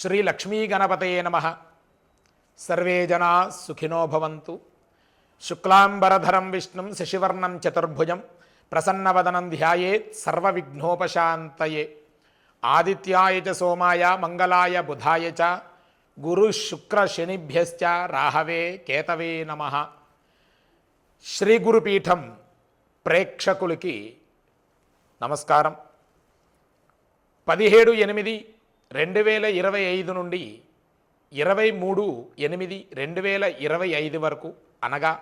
శ్రీ లక్ష్మీ గణపతయే నమ. సర్వే జనా సుఖినో భవంతు. శుక్లాంబరధరం విష్ణుం శశివర్ణం చతుర్భుజం ప్రసన్నవదనం ధ్యాయేత్ సర్వవిఘ్నోపశాంతయే. ఆదిత్యాయ చ సోమాయ మంగళాయ బుధాయ చ గురు శుక్ర శనిభ్యశ్చ రాహవే కేతవే నమ. శ్రీ గురుపీఠం ప్రేక్షకులకి నమస్కారం. పదిహేడు ఎనిమిది రెండు వేల ఇరవై ఐదు నుండి ఇరవై మూడు ఎనిమిది రెండు వేల ఇరవై ఐదు వరకు అనగా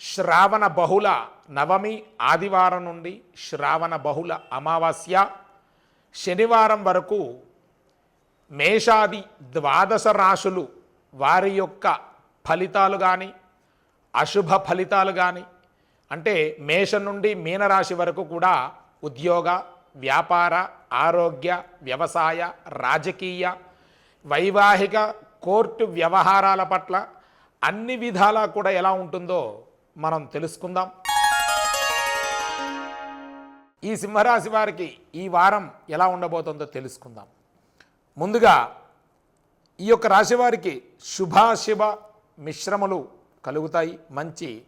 శ్రావణ బహుళ నవమి ఆదివారం నుండి శ్రావణ బహుళ అమావాస్య శనివారం వరకు మేషాది ద్వాదశ రాశులు వారి యొక్క ఫలితాలు కానీ అశుభ ఫలితాలు కానీ అంటే మేషం నుండి మీనరాశి వరకు కూడా ఉద్యోగ వ్యాపార ఆరోగ్య వ్యవసాయ రాజకీయ వైవాహిక కోర్టు వ్యవహారాల పట్ల అన్ని విధాలా కూడా ఎలా ఉంటుందో మనం తెలుసుకుందాం. ఈ సింహరాశి వారికి ఈ వారం ఎలా ఉండబోతుందో తెలుసుకుందాం. ముందుగా ఈ యొక్క రాశివారికి శుభాశుభ మిశ్రమలు కలుగుతాయి. మంచి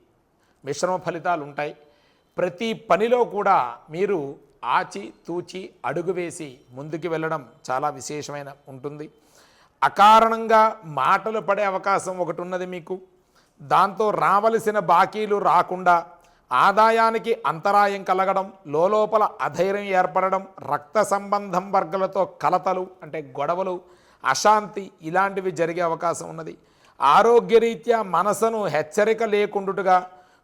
మిశ్రమ ఫలితాలు ఉంటాయి ప్రతి పనిలో కూడా మీరు ఆచి తూచి అడుగు వేసి ముందుకు వెళ్ళడం చాలా విశేషమైన ఉంటుంది. అకారణంగా మాటలు పడే అవకాశం ఒకటి ఉన్నది మీకు. దాంతో రావలసిన బాకీలు రాకుండా ఆదాయానికి అంతరాయం కలగడం లోపల అధైర్యం ఏర్పడడం రక్త సంబంధం వర్గాలతో కలతలు అంటే గొడవలు అశాంతి ఇలాంటివి జరిగే అవకాశం ఉన్నది. ఆరోగ్యరీత్యా మనసును హెచ్చరిక లేకుండుగా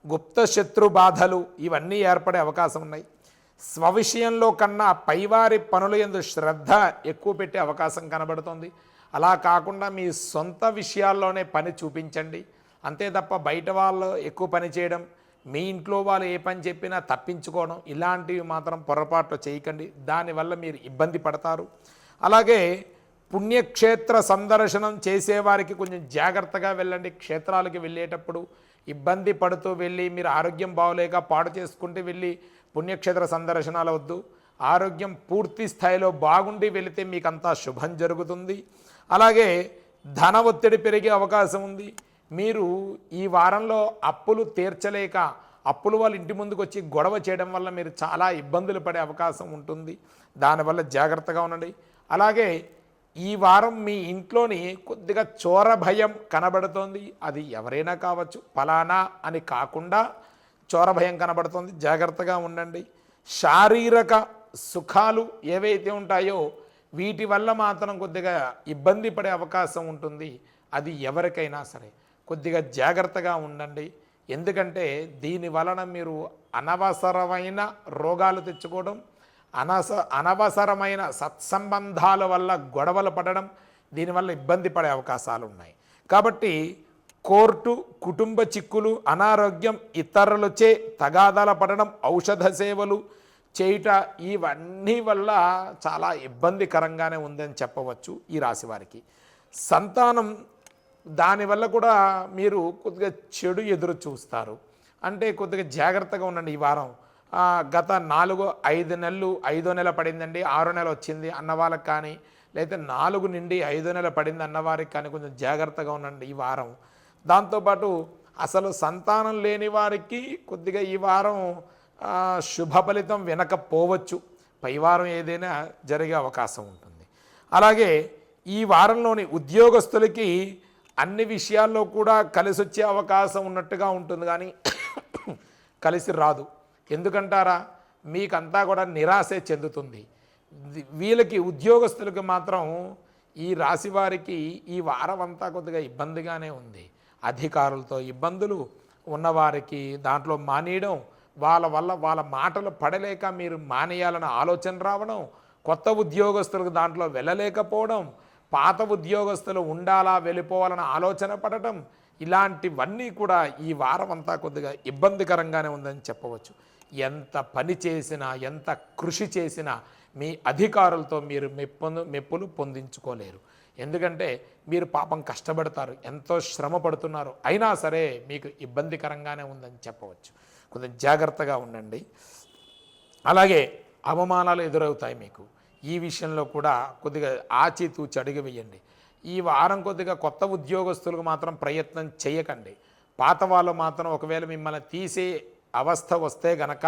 గుప్త శత్రు బాధలు ఇవన్నీ ఏర్పడే అవకాశం ఉన్నాయి. స్వవిషయంలో కన్నా పైవారి పనుల ఎందు శ్రద్ధ ఎక్కువ పెట్టే అవకాశం కనబడుతుంది. అలా కాకుండా మీ సొంత విషయాల్లోనే పని చూపించండి. అంతే తప్ప బయట వాళ్ళు ఎక్కువ పని చేయడం మీ ఇంట్లో వాళ్ళు ఏ పని చెప్పినా తప్పించుకోవడం ఇలాంటివి మాత్రం పొరపాట్లు చేయకండి. దానివల్ల మీరు ఇబ్బంది పడతారు. అలాగే పుణ్యక్షేత్ర సందర్శనం చేసేవారికి కొంచెం జాగ్రత్తగా వెళ్ళండి. క్షేత్రాలకి వెళ్ళేటప్పుడు ఇబ్బంది పడుతూ వెళ్ళి మీరు ఆరోగ్యం బాగోలేక పాడు చేసుకుంటూ వెళ్ళి పుణ్యక్షేత్ర సందర్శనాలు వద్దు. ఆరోగ్యం పూర్తి స్థాయిలో బాగుండి వెళితే మీకు అంతా శుభం జరుగుతుంది. అలాగే ధన ఒత్తిడి పెరిగే అవకాశం ఉంది. మీరు ఈ వారంలో అప్పులు తీర్చలేక అప్పులు వాళ్ళ ఇంటి ముందుకు వచ్చి గొడవ చేయడం వల్ల మీరు చాలా ఇబ్బందులు పడే అవకాశం ఉంటుంది. దానివల్ల జాగ్రత్తగా ఉండండి. అలాగే ఈ వారం మీ ఇంట్లోని కొద్దిగా చోర భయం కనబడుతోంది. అది ఎవరైనా కావచ్చు ఫలానా అని కాకుండా చోర భయం కనబడుతుంది. జాగ్రత్తగా ఉండండి. శారీరక సుఖాలు ఏవైతే ఉంటాయో వీటి వల్ల మాత్రం కొద్దిగా ఇబ్బంది పడే అవకాశం ఉంటుంది. అది ఎవరికైనా సరే. కొద్దిగా జాగ్రత్తగా ఉండండి. ఎందుకంటే దీని వలన మీరు అనవసరమైన రోగాలు తెచ్చుకోవడం అనస అనవసరమైన సత్సంబంధాల వల్ల గొడవలు పడడం దీనివల్ల ఇబ్బంది పడే అవకాశాలు ఉన్నాయి. కాబట్టి కోర్టు కుటుంబ చిక్కులు అనారోగ్యం ఇతరులచే తగాదాల పడడం ఔషధ సేవలు చేయుట ఇవన్నీ వల్ల చాలా ఇబ్బందికరంగానే ఉందని చెప్పవచ్చు ఈ రాశి వారికి. సంతానం దానివల్ల కూడా మీరు కొద్దిగా చెడు ఎదురు చూస్తారు. అంటే కొద్దిగా జాగ్రత్తగా ఉండండి ఈ వారం. గత నాలుగు ఐదు నెలలు ఐదో నెల పడిందండి ఆరో నెల వచ్చింది అన్న వాళ్ళకి కానీ లేదా నాలుగు నుండి ఐదో నెల పడింది అన్నవారికి కానీ కొంచెం జాగ్రత్తగా ఉండండి ఈ వారం. దాంతోపాటు అసలు సంతానం లేని వారికి కొద్దిగా ఈ వారం శుభ ఫలితం వినకపోవచ్చు. పై వారం ఏదైనా జరిగే అవకాశం ఉంటుంది. అలాగే ఈ వారంలోని ఉద్యోగస్తులకి అన్ని విషయాల్లో కూడా కలిసి వచ్చే అవకాశం ఉన్నట్టుగా ఉంటుంది. కానీ కలిసి రాదు. ఎందుకంటారా? మీకంతా కూడా నిరాశే చెందుతుంది. వీళ్ళకి ఉద్యోగస్తులకు మాత్రం ఈ రాశి వారికి ఈ వారం అంతా కొద్దిగా ఇబ్బందిగానే ఉంది. అధికారులతో ఇబ్బందులు ఉన్నవారికి దాంట్లో మానేయడం వాళ్ళ వల్ల వాళ్ళ మాటలు పడలేక మీరు మానేయాలన్న ఆలోచన రావడం కొత్త ఉద్యోగస్తులకు దాంట్లో వెళ్ళలేకపోవడం పాత ఉద్యోగస్తులు ఉండాలా వెళ్ళిపోవాలన్న ఆలోచన పడటం ఇలాంటివన్నీ కూడా ఈ వారం అంతా కొద్దిగా ఇబ్బందికరంగానే ఉందని చెప్పవచ్చు. ఎంత పని చేసినా ఎంత కృషి చేసినా మీ అధికారులతో మీరు మెప్పును మెప్పులు పొందించుకోలేరు. ఎందుకంటే మీరు పాపం కష్టపడతారు ఎంతో శ్రమ పడుతున్నారు అయినా సరే మీకు ఇబ్బందికరంగానే ఉందని చెప్పవచ్చు. కొంచెం జాగ్రత్తగా ఉండండి. అలాగే అవమానాలు ఎదురవుతాయి మీకు. ఈ విషయంలో కూడా కొద్దిగా ఆచితూచి అడుగు వేయండి. ఈ వారం కొద్దిగా కొత్త ఉద్యోగస్తులకు మాత్రం ప్రయత్నం చేయకండి. పాత వాళ్ళు మాత్రం ఒకవేళ మిమ్మల్ని తీసే అవస్థ వస్తే గనక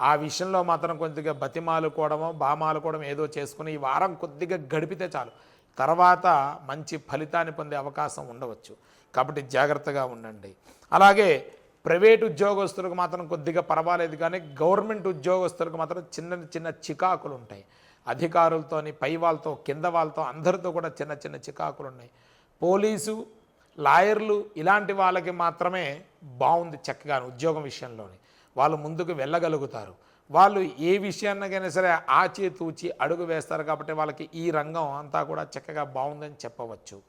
ఆ విషయంలో మాత్రం కొద్దిగా బతిమాలుకోవడమో బామాలుకోవడం ఏదో చేసుకుని ఈ వారం కొద్దిగా గడిపితే చాలు. తర్వాత మంచి ఫలితాన్ని పొందే అవకాశం ఉండవచ్చు. కాబట్టి జాగ్రత్తగా ఉండండి. అలాగే ప్రైవేట్ ఉద్యోగస్తులకు మాత్రం కొద్దిగా పర్వాలేదు కానీ గవర్నమెంట్ ఉద్యోగస్తులకు మాత్రం చిన్న చిన్న చికాకులు ఉంటాయి. అధికారులతోని పై వాళ్ళతో కింద వాళ్ళతో అందరితో కూడా చిన్న చిన్న చికాకులు ఉన్నాయి. పోలీసు లాయర్లు ఇలాంటి వాళ్ళకి మాత్రమే బాగుంది చక్కగా ఉద్యోగం విషయంలోని. వాళ్ళు ముందుకు వెళ్ళగలుగుతారు. వాళ్ళు ఏ విషయాన్నకైనా సరే ఆచి తూచి అడుగు వేస్తారు కాబట్టి వాళ్ళకి ఈ రంగం అంతా కూడా చక్కగా బాగుందని చెప్పవచ్చు.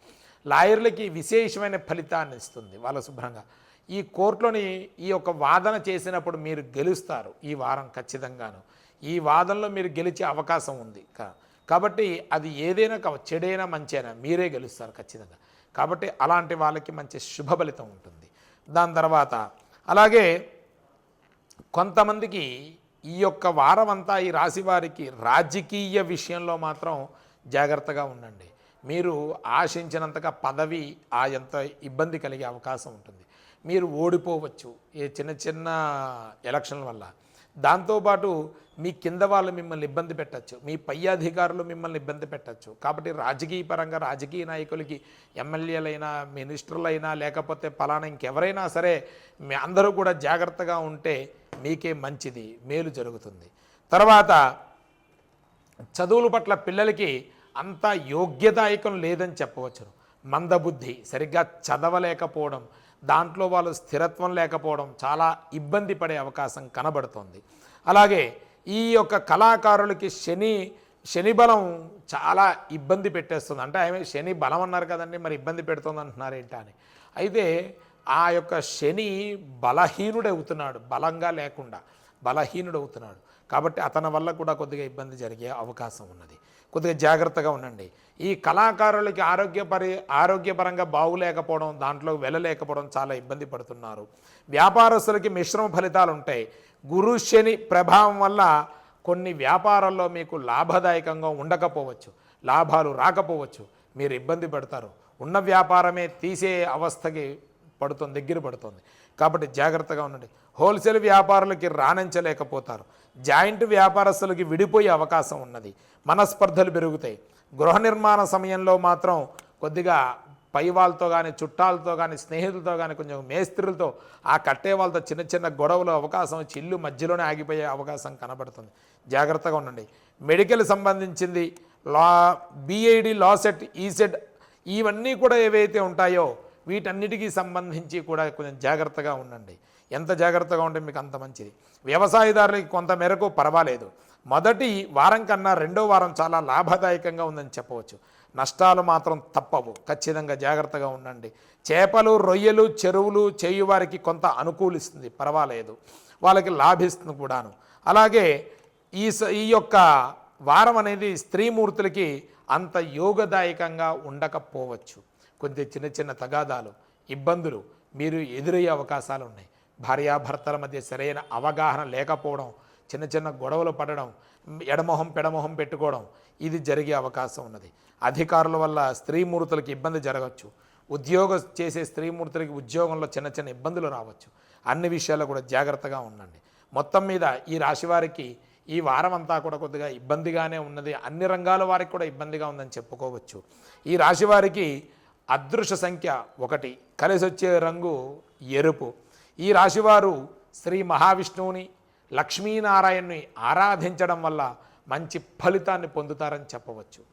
లాయర్లకి విశేషమైన ఫలితాన్ని ఇస్తుంది వాళ్ళ శుభ్రంగా ఈ కోర్టులోని ఈ యొక్క వాదన చేసినప్పుడు మీరు గెలుస్తారు ఈ వారం ఖచ్చితంగాను. ఈ వాదనలో మీరు గెలిచే అవకాశం ఉంది కా- కాబట్టి అది ఏదైనా చెడైనా మంచైనా మీరే గెలుస్తారు ఖచ్చితంగా. కాబట్టి అలాంటి వాళ్ళకి మంచి శుభ ఫలితం ఉంటుంది. దాని తర్వాత అలాగే కొంతమందికి ఈ యొక్క వారమంతా ఈ రాశి వారికి రాజకీయ విషయంలో మాత్రం జాగ్రత్తగా ఉండండి. మీరు ఆశించినంతగా పదవి ఆ ఎంత ఇబ్బంది కలిగే అవకాశం ఉంటుంది. మీరు ఓడిపోవచ్చు. ఈ చిన్న చిన్న ఎలక్షన్ల వల్ల. దాంతోపాటు మీ కింద వాళ్ళు మిమ్మల్ని ఇబ్బంది పెట్టచ్చు. మీ పై అధికారులు మిమ్మల్ని ఇబ్బంది పెట్టచ్చు. కాబట్టి రాజకీయ పరంగా రాజకీయ నాయకులకి ఎమ్మెల్యేలైనా మినిస్టర్లైనా లేకపోతే పలానా ఇంకెవరైనా సరే మీ అందరూ కూడా జాగ్రత్తగా ఉంటే మీకే మంచిది మేలు జరుగుతుంది. తర్వాత చదువుల పట్ల పిల్లలకి అంత యోగ్యదాయకం లేదని చెప్పవచ్చును. మందబుద్ధి సరిగ్గా చదవలేకపోవడం దాంట్లో వాళ్ళు స్థిరత్వం లేకపోవడం చాలా ఇబ్బంది పడే అవకాశం కనబడుతోంది. అలాగే ఈ యొక్క కళాకారులకి శని శని బలం చాలా ఇబ్బంది పెట్టేస్తుంది. అంటే ఆమె శని బలం అన్నారు కదండి మరి ఇబ్బంది పెడుతుంది అంటున్నారు ఏంటా అని. అయితే ఆ యొక్క శని బలహీనుడవుతున్నాడు బలంగా లేకుండా బలహీనుడవుతున్నాడు. కాబట్టి అతని వల్ల కూడా కొద్దిగా ఇబ్బంది జరిగే అవకాశం ఉన్నది. కొద్దిగా జాగ్రత్తగా ఉండండి. ఈ కళాకారులకి ఆరోగ్యపరి ఆరోగ్యపరంగా బాగులేకపోవడం దాంట్లో వెళ్ళలేకపోవడం చాలా ఇబ్బంది పడుతున్నారు. వ్యాపారస్తులకి మిశ్రమ ఫలితాలు ఉంటాయి గురు శని ప్రభావం వల్ల కొన్ని వ్యాపారాల్లో మీకు లాభదాయకంగా ఉండకపోవచ్చు. లాభాలు రాకపోవచ్చు. మీరు ఇబ్బంది పడతారు. ఉన్న వ్యాపారమే తీసే అవస్థకి పడుతుంది దగ్గర పడుతుంది. కాబట్టి జాగ్రత్తగా ఉండండి. హోల్సేల్ వ్యాపారులకి రాణించలేకపోతారు. జాయింట్ వ్యాపారస్తులకి విడిపోయే అవకాశం ఉన్నది. మనస్పర్ధలు పెరుగుతాయి. గృహ నిర్మాణ సమయంలో మాత్రం కొద్దిగా పై వాళ్ళతో కానీ చుట్టాలతో కానీ స్నేహితులతో కానీ కొంచెం మేస్త్రులతో ఆ కట్టే వాళ్ళతో చిన్న చిన్న గొడవలు అవకాశం చిల్లు మధ్యలోనే ఆగిపోయే అవకాశం కనబడుతుంది. జాగ్రత్తగా ఉండండి. మెడికల్ సంబంధించింది లా బీఐడి లాసెట్ ఈసెట్ ఇవన్నీ కూడా ఏవైతే ఉంటాయో వీటన్నిటికీ సంబంధించి కూడా కొంచెం జాగ్రత్తగా ఉండండి. ఎంత జాగ్రత్తగా ఉంటే మీకు అంత మంచిది. వ్యవసాయదారులకి కొంత మేరకు పర్వాలేదు. మొదటి వారం కన్నా రెండో వారం చాలా లాభదాయకంగా ఉందని చెప్పవచ్చు. నష్టాలు మాత్రం తప్పవు. ఖచ్చితంగా జాగ్రత్తగా ఉండండి. చేపలు రొయ్యలు చెరువులు చేయువారికి కొంత అనుకూలిస్తుంది. పర్వాలేదు. వాళ్ళకి లాభిస్తుంది కూడాను. అలాగే ఈ స- ఈ యొక్క వారం అనేది స్త్రీమూర్తులకి అంత యోగదాయకంగా ఉండకపోవచ్చు. కొద్ది చిన్న చిన్న తగాదాలు ఇబ్బందులు మీరు ఎదురయ్యే అవకాశాలు ఉన్నాయి. భార్యాభర్తల మధ్య సరైన అవగాహన లేకపోవడం చిన్న చిన్న గొడవలు పడడం ఎడమొహం పెడమొహం పెట్టుకోవడం ఇది జరిగే అవకాశం ఉన్నది. అధికారుల వల్ల స్త్రీమూర్తులకు ఇబ్బంది జరగవచ్చు. ఉద్యోగం చేసే స్త్రీమూర్తులకి ఉద్యోగంలో చిన్న చిన్న ఇబ్బందులు రావచ్చు. అన్ని విషయాల్లో కూడా జాగ్రత్తగా ఉండండి. మొత్తం మీద ఈ రాశి వారికి ఈ వారం అంతా కూడా కొద్దిగా ఇబ్బందిగానే ఉన్నది. అన్ని రంగాల వారికి కూడా ఇబ్బందిగా ఉందని చెప్పుకోవచ్చు. ఈ రాశి వారికి అదృశ్య సంఖ్య ఒకటి. కలిసి వచ్చే రంగు ఎరుపు. ఈ రాశివారు శ్రీ మహావిష్ణువుని లక్ష్మీనారాయణ్ణి ఆరాధించడం వల్ల మంచి ఫలితాన్ని పొందుతారని చెప్పవచ్చు.